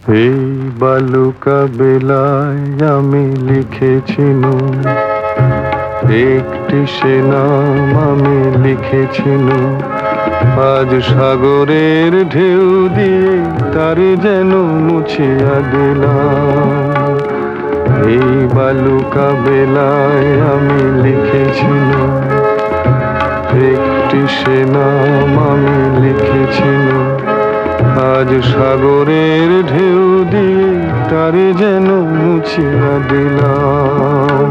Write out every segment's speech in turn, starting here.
এই বালুকা বেলায় আমি লিখেছিনু একটি সে নাম আমি লিখেছিনু আজ সাগরের ঢেউ দিয়ে তারে যেন মুছিয়া দিলাম। এই বালুকা বেলায় আমি লিখেছিনু একটি সে নাম আমি লিখেছিনু আজ সাগরের ঢেউ দিয়ে তারে যেন মুছিয়া দিলাম।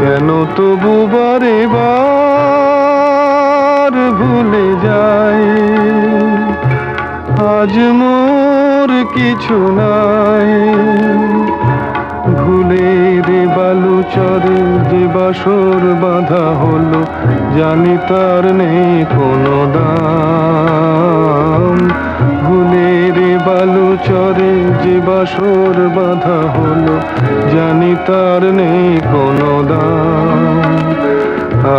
কেন তবু বারে বার ভুলে যাই? আজ মোর কিছু নাই। চরে যে বাসর বাঁধা হলো, জানি তার নেই কোনো দাম। ভুলে রে বালু চরে যে বাসর বাঁধা হলো, জানি তার নেই কোনো দাম।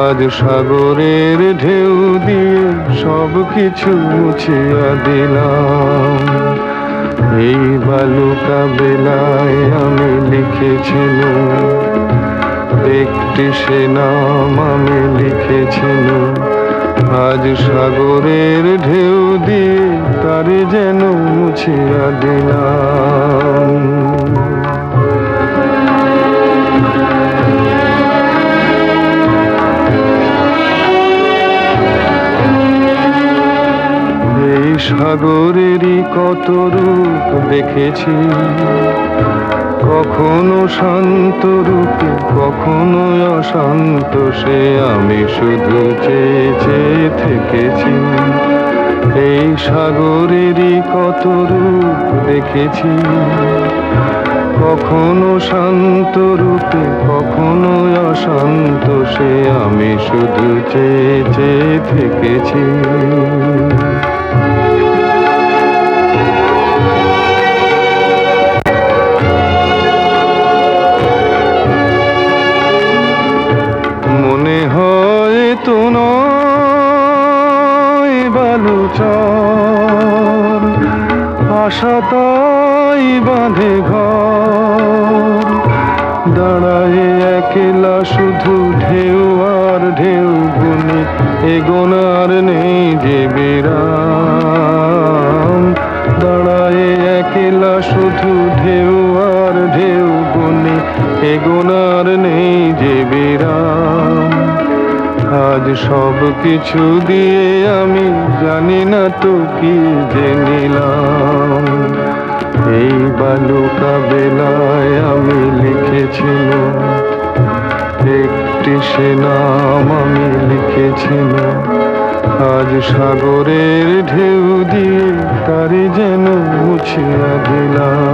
আজ সাগরের ঢেউ দিয়ে সব কিছু মুছিয়া দিলাম। এই বালুকা বেলায় আমি লিখেছিলাম একটি সে নাম আমি লিখেছিলাম। আজ সাগরের ঢেউ দিয়ে তারে যেন মুছিয়া দিলাম। সাগরেরই কত রূপ দেখেছি। কখনো শান্ত রূপে, কখনো অশান্ত, সে আমি শুধু চেয়ে চেয়ে থেকেছি। এই সাগরেরই কত রূপ দেখেছি। কখনো শান্ত রূপে, কখনো অশান্ত, সে আমি শুধু চেয়ে থেকেছি। আশা তাই বাঁধে ঘর। দাঁড়ায় একলা শুধু ঢেউ আর ঢেউ গুনি এগোনার নেই যে বিরাম। দাঁড়ায় একলা শুধু ঢেউ আর ঢেউ গুনি এগোনার নেই যে বিরাম। আজ সব কিছু দিয়ে আমি জানি কি যে নিলাম? এই বালুকা বেলায় আমি লিখেছিলাম, একটি সে নাম আমি লিখেছিলাম। আজ সাগরের ঢেউ দিয়ে তারি যেন মুছিয়া দিলাম।